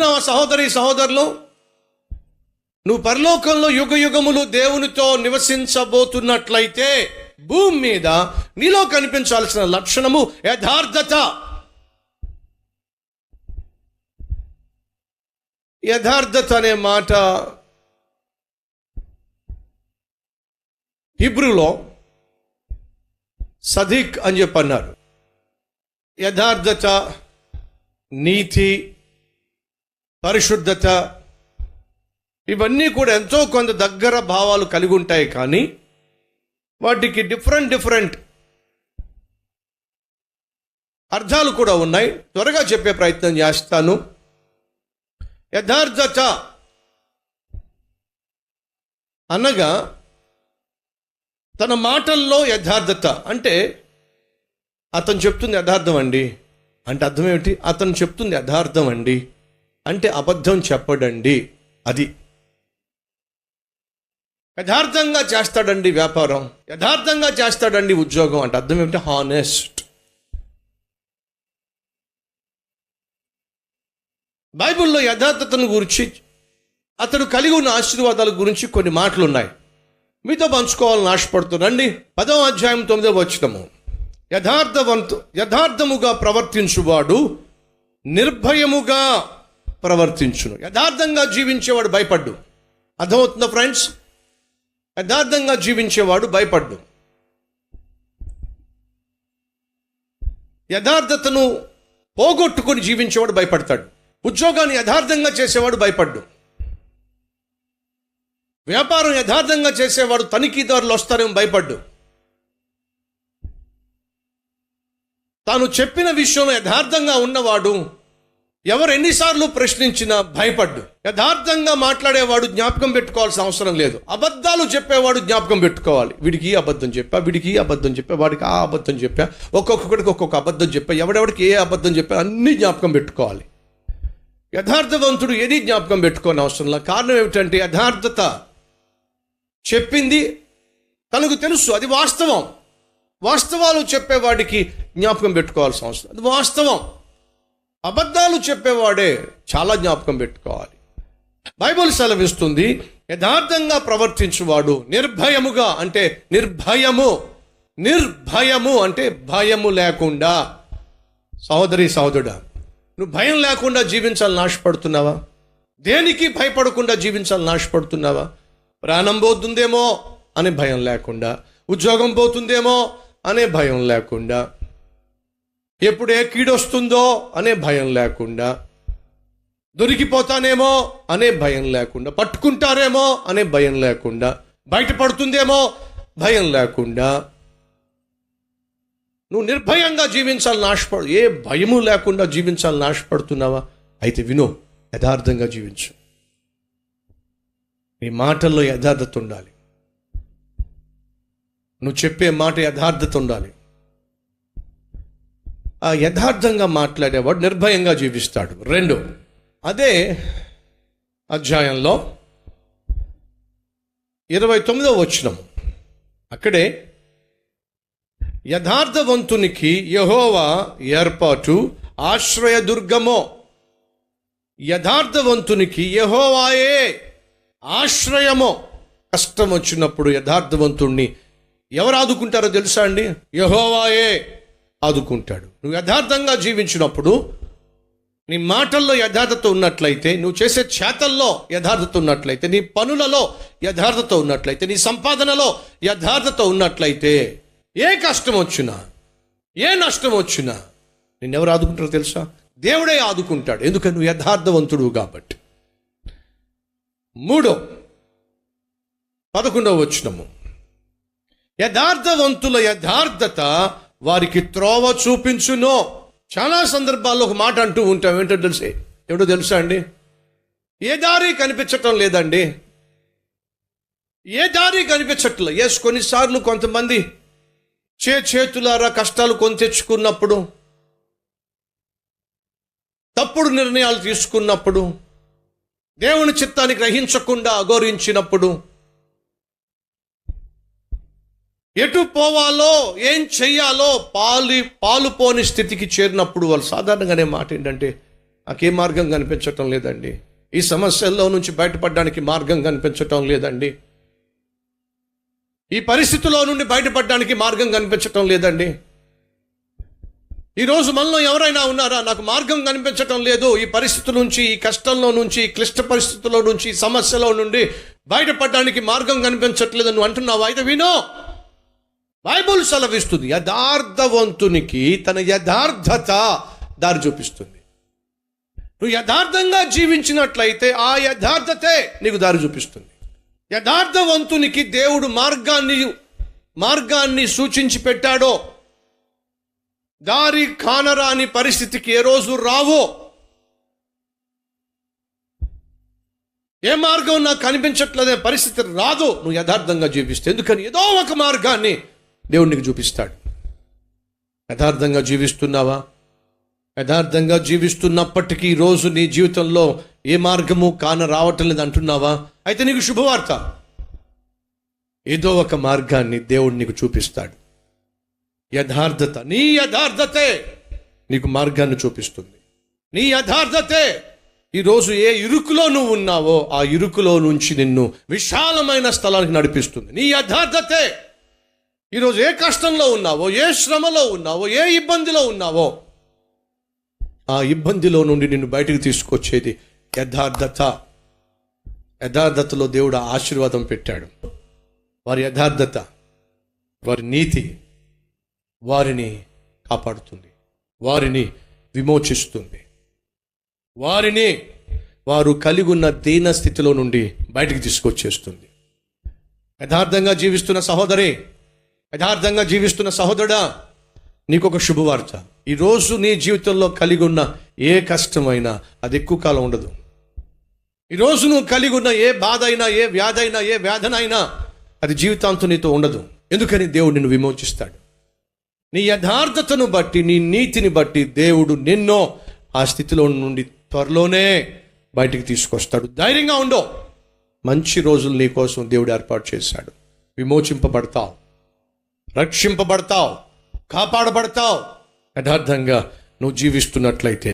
వింటున్నావా సహోదరి సహోదరులు నువ్వు పరలోకంలో యుగ యుగములు దేవునితో నివసించబోతున్నట్లయితే భూమి మీద నీలో కనిపించాల్సిన లక్షణము యథార్థత. యథార్థత అనే మాట హిబ్రూలో సదిక్ అని చెప్పన్నారు. యథార్థత నీతి పరిశుద్ధత. ఇవన్నీ కూడా ఎంతో కొంత దగ్గర భావాలు కలిగి ఉంటాయి కానీ వాటికి డిఫరెంట్ డిఫరెంట్ అర్థాలు కూడా ఉన్నాయి. త్వరగా చెప్పే ప్రయత్నం చేస్తాను. యథార్థత అనగా తన మాటల్లో యథార్థత. అంటే అతను చెప్తుంది యథార్థం అండి. అంటే అర్థం ఏమిటి? అతను చెప్తుంది యథార్థం అండి. అంటే అబద్ధం చెప్పడండి అది. యథార్థంగా చేస్తాడండి వ్యాపారం యథార్థంగా చేస్తాడండి ఉద్యోగం అంటే అర్థం ఏమిటి? హానెస్ట్ బైబిల్లో యథార్థతను గురించి అతడు కలిగి ఉన్న ఆశీర్వాదాల గురించి కొన్ని మాటలు ఉన్నాయి మీతో పంచుకోవాలని ఆశపడుతున్నాండి పదవ అధ్యాయం తొమ్మిదో వచ్చినము యథార్థవంతు యథార్థముగా ప్రవర్తించువాడు నిర్భయముగా ప్రవర్తించును. యథార్థంగా జీవించేవాడు భయపడ్డు. అర్థమవుతుందా ఫ్రెండ్స్? యథార్థంగా జీవించేవాడు భయపడ్డు. యథార్థతను పోగొట్టుకొని జీవించేవాడు భయపడతాడు. ఉద్యోగాన్ని యథార్థంగా చేసేవాడు భయపడ్డు. వ్యాపారం యథార్థంగా చేసేవాడు తనిఖీదారులు వస్తారేమో భయపడ్డు. తాను చెప్పిన విషయంలో యథార్థంగా ఉన్నవాడు ఎవరు ఎన్నిసార్లు ప్రశ్నించినా భయపడ్డు. యథార్థంగా మాట్లాడేవాడు జ్ఞాపకం పెట్టుకోవాల్సిన అవసరం లేదు. అబద్ధాలు చెప్పేవాడు జ్ఞాపకం పెట్టుకోవాలి. వీడికి ఈ అబద్ధం చెప్పా వీడికి ఈ అబద్ధం చెప్పా వాడికి ఆ అబద్ధం చెప్పా ఒక్కొక్కడికి ఒక్కొక్క అబద్ధం చెప్పా ఎవడెవడికి ఏ అబద్ధం చెప్పా అన్ని జ్ఞాపకం పెట్టుకోవాలి. యథార్థవంతుడు ఏది జ్ఞాపకం పెట్టుకోని అవసరం లేదు. కారణం ఏమిటంటే యథార్థత చెప్పింది తనకు తెలుసు. అది వాస్తవం. వాస్తవాలు చెప్పేవాడికి జ్ఞాపకం పెట్టుకోవాల్సిన అవసరం అది వాస్తవం. అబద్ధాలు చెప్పేవాడే చాలా జ్ఞాపకం పెట్టుకోవాలి. బైబిల్ సెలవిస్తుంది యథార్థంగా ప్రవర్తించువాడు నిర్భయముగా అంటే నిర్భయము. నిర్భయము అంటే భయము లేకుండా. సహోదరి సహోదరుడా నువ్వు భయం లేకుండా జీవించాలని ఆశపడుతున్నావా? దేనికి భయపడకుండా జీవించాలని ఆశపడుతున్నావా? ప్రాణం పోతుందేమో అనే భయం లేకుండా ఉద్యోగం పోతుందేమో అనే భయం లేకుండా. ఎప్పుడు ఏ కీడొస్తుందో అనే భయం లేకుండా దొరికిపోతానేమో అనే భయం లేకుండా పట్టుకుంటారేమో అనే భయం లేకుండా బయటపడుతుందేమో భయం లేకుండా నువ్వు నిర్భయంగా జీవించాలని ఆశపడు ఏ భయము లేకుండా జీవించాలని ఆశపడుతున్నావా? అయితే విను యథార్థంగా జీవించు. నీ మాటల్లో యథార్థత ఉండాలి. నువ్వు చెప్పే మాట యథార్థత ఉండాలి. యథార్థంగా మాట్లాడేవాడు నిర్భయంగా జీవిస్తాడు. రెండు అదే అధ్యాయంలో ఇరవై తొమ్మిదో వచనం. అక్కడే యథార్థవంతునికి యహోవా ఏర్పాటు ఆశ్రయదుర్గమో యథార్థవంతునికి యహోవాయే ఆశ్రయమో. కష్టం వచ్చినప్పుడు యథార్థవంతుణ్ణి ఎవరు ఆదుకుంటారో తెలుసా అండి? యహోవాయే. ఆదుకుంటాడు. నువ్వు యథార్థంగా జీవించినప్పుడు నీ మాటల్లో యథార్థత ఉన్నట్లయితే నువ్వు చేసే చేతల్లో యథార్థత ఉన్నట్లయితే నీ పనులలో యథార్థత ఉన్నట్లయితే నీ సంపాదనలో యథార్థత ఉన్నట్లయితే ఏ కష్టం వచ్చినా ఏ నష్టం వచ్చినా నిన్నెవరు ఆదుకుంటారో తెలుసా? దేవుడే ఆదుకుంటాడు. ఎందుకంటే నువ్వు యథార్థవంతుడు కాబట్టి. మూడో పదకొండవ వచ్చినము యథార్థవంతుల యథార్థత వారికి త్రోవ చూపించునో. చాలా సందర్భాల్లో ఒక మాట అంటూ ఉంటాం. ఏంటో తెలిసి? ఏమిటో తెలుసా అండి? ఏ దారి కనిపించటం లేదండి. ఏ దారి కనిపించట్లేదు. ఎస్ కొన్నిసార్లు కొంతమంది చే చేతులారా కష్టాలు కొని తెచ్చుకున్నప్పుడు తప్పుడు నిర్ణయాలు తీసుకున్నప్పుడు దేవుని చిత్తాన్ని గ్రహించకుండా అగౌరవించినప్పుడు ఎటు పోవాలో ఏం చెయ్యాలో పాలు పాలుపోని స్థితికి చేరినప్పుడు వాళ్ళు సాధారణంగానే మాట ఏంటంటే నాకే మార్గం కనిపించటం లేదండి. ఈ సమస్యల్లో నుంచి బయటపడడానికి మార్గం కనిపించటం లేదండి. ఈ పరిస్థితిలో నుండి బయటపడడానికి మార్గం కనిపించటం లేదండి. ఈరోజు మనలో ఎవరైనా ఉన్నారా? నాకు మార్గం కనిపించటం లేదు. ఈ పరిస్థితుల నుంచి ఈ కష్టంలో నుంచి ఈ క్లిష్ట పరిస్థితుల్లో నుంచి ఈ సమస్యలో నుండి బయటపడడానికి మార్గం కనిపించట్లేదు నువ్వు అంటున్నావు? అయితే వినో. బైబుల్ సెలవిస్తుంది యథార్థవంతునికి తన యథార్థత దారి చూపిస్తుంది. నువ్వు యథార్థంగా జీవించినట్లయితే ఆ యథార్థతే నీకు దారి చూపిస్తుంది. యథార్థవంతునికి దేవుడు మార్గాన్ని మార్గాన్ని సూచించి పెట్టాడో దారి కానరాని పరిస్థితికి ఏ రోజు రావో ఏ మార్గం నాకు కనిపించట్లేదే పరిస్థితి రాదు నువ్వు యథార్థంగా జీవిస్తే. ఎందుకని? ఏదో ఒక మార్గాన్ని దేవుడు నీకు చూపిస్తాడు. యథార్థంగా జీవిస్తున్నావా? యథార్థంగా జీవిస్తున్నప్పటికీ రోజు నీ జీవితంలో ఏ మార్గము కాన రావటం లేదు అంటున్నావా? అయితే నీకు శుభవార్త. ఏదో ఒక మార్గాన్ని దేవుడు నీకు చూపిస్తాడు. యథార్థత. నీ యథార్థతే నీకు మార్గాన్ని చూపిస్తుంది. నీ యథార్థతే. ఈరోజు ఏ ఇరుకులో నువ్వు ఉన్నావో ఆ ఇరుకులో నుంచి నిన్ను విశాలమైన స్థలానికి నడిపిస్తుంది. నీ యథార్థతే. ఈరోజు ఏ కష్టంలో ఉన్నావో ఏ శ్రమలో ఉన్నావో ఏ ఇబ్బందిలో ఉన్నావో ఆ ఇబ్బందిలో నుండి నిన్ను బయటకు తీసుకొచ్చేది యథార్థత. యథార్థతలో దేవుడు ఆశీర్వాదం పెట్టాడు. వారి యథార్థత వారి నీతి వారిని కాపాడుతుంది. వారిని విమోచిస్తుంది. వారిని వారు కలిగి ఉన్న దీన స్థితిలో నుండి బయటికి తీసుకొచ్చేస్తుంది. యథార్థంగా జీవిస్తున్న సహోదరి యథార్థంగా జీవిస్తున్న సహోదరుడా నీకు ఒక శుభవార్త ఈరోజు నీ జీవితంలో కలిగి ఉన్న ఏ కష్టమైనా అది ఎక్కువ కాలం ఉండదు. ఈరోజు నువ్వు కలిగి ఉన్న ఏ బాధ అయినా ఏ వ్యాధి అయినా ఏ వేదనైనా అది జీవితాంతం నీతో ఉండదు. ఎందుకని దేవుడు నిన్ను విమోచిస్తాడు? నీ యథార్థతను బట్టి నీ నీతిని బట్టి దేవుడు నిన్నో ఆ స్థితిలో నుండి త్వరలోనే బయటికి తీసుకొస్తాడు. ధైర్యంగా ఉండో. మంచి రోజులు నీ కోసం దేవుడు ఏర్పాటు చేశాడు. విమోచింపబడతావు. రక్షింపబడతావు కాపాడబడతావు. యథార్థంగా నువ్వు జీవిస్తున్నట్లయితే